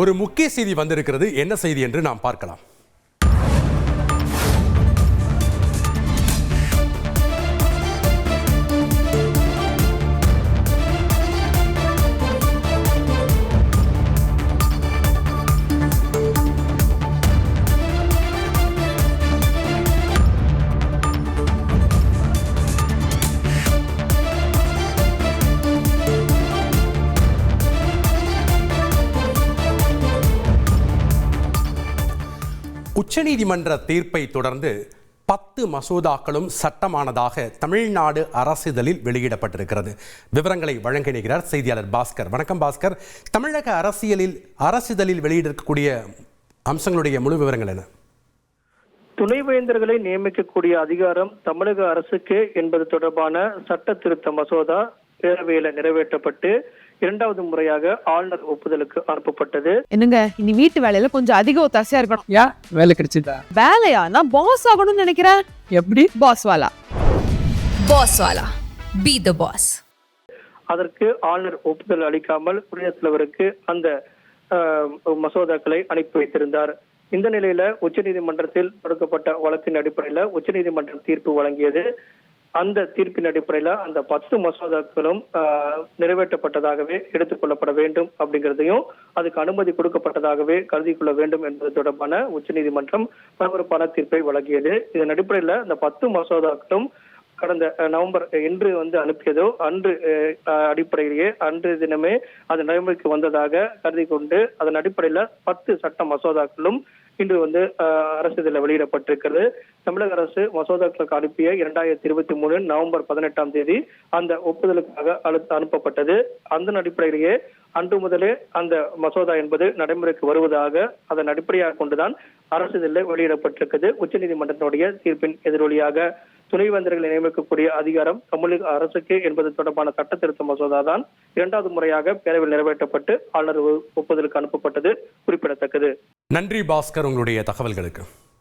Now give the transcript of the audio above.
ஒரு முக்கிய செய்தி வந்திருக்கிறது. என்ன செய்தி என்று நாம் பார்க்கலாம். உச்சநீதிமன்ற தீர்ப்பை தொடர்ந்து பத்து மசோதாக்களும் சட்டமானதாக தமிழ்நாடு அரசிதழில் வெளியிடப்பட்டிருக்கிறது. விவரங்களை வழங்கினார் செய்தியாளர் பாஸ்கர். வணக்கம் பாஸ்கர். தமிழக அரசியலில் அரசிதழில் வெளியிடக்கூடிய அம்சங்களுடைய முழு விவரங்கள் என்ன? துணைவேந்தர்களை நியமிக்கக்கூடிய அதிகாரம் தமிழக அரசுக்கு என்பது தொடர்பான சட்ட திருத்த மசோதா பேரவையில நிறைவேற்றப்பட்டு இரண்டாவது முறையாக ஆளுநர் ஒப்புதலுக்கு அனுப்பப்பட்டது. என்னங்க இனி வீட்டு வேலையில கொஞ்சம் அதிக ஒத்தாசையா இருக்கணும். ஏன் வேலை கிடைச்சிட்டா வேலையா நான் பாஸ் ஆகணும்னு நினைக்கிறேன் எப்படி? பாஸ் வாலா. Boss Wala. Be the boss. அதற்கு ஆளுநர் ஒப்புதல் அளிக்காமல் குடியரசுத் தலைவருக்கு அந்த மசோதாக்களை அனுப்பி வைத்திருந்தார். இந்த நிலையில உச்சநீதிமன்றத்தில் தொடுக்கப்பட்ட வழக்கின் அடிப்படையில உச்சநீதிமன்றம் தீர்ப்பு வழங்கியது. அந்த தீர்ப்பின் அடிப்படையில அந்த பத்து மசோதாக்களும் நிறைவேற்றப்பட்டதாகவே எடுத்துக்கொள்ளப்பட வேண்டும் அப்படிங்கிறதையும் அதுக்கு அனுமதி கொடுக்கப்பட்டதாகவே கருதி கொள்ள வேண்டும் என்பது தொடர்பான உச்சநீதிமன்றம் பரபரப்பான தீர்ப்பை வழங்கியது. இதன் அடிப்படையில அந்த பத்து மசோதாக்களும் கடந்த நவம்பர் இன்று வந்து அனுப்பியதோ அன்று அடிப்படையிலேயே அன்று தினமே அது நடைமுறைக்கு வந்ததாக கருதி கொண்டு அதன் அடிப்படையில பத்து சட்ட மசோதாக்களும் இன்று வந்து அரசு இதில் வெளியிடப்பட்டிருக்கிறது. தமிழக அரசு மசோதாக்களுக்கு அனுப்பிய இரண்டாயிரத்தி இருபத்தி மூணு நவம்பர் பதினெட்டாம் தேதி அந்த ஒப்புதலுக்காக அனு- அனுப்பப்பட்டது. அந்த அடிப்படையிலேயே அன்று முதலே அந்த மசோதா என்பது நடைமுறைக்கு வருவதாக அதன் அடிப்படையாக கொண்டுதான் அரசு இதில் வெளியிடப்பட்டிருக்கிறது உச்சநீதிமன்றத்தினுடைய தீர்ப்பின் எதிரொலியாக துணைவேந்தர்களை நியமிக்கக்கூடிய அதிகாரம் தமிழக அரசுக்கு என்பது தொடர்பான சட்ட திருத்த மசோதா தான் இரண்டாவது முறையாக பேரவையில் நிறைவேற்றப்பட்டு ஆளுநர் ஒப்புதலுக்கு அனுப்பப்பட்டது குறிப்பிடத்தக்கது. நன்றி பாஸ்கர் உங்களுடைய தகவல்களுக்கு.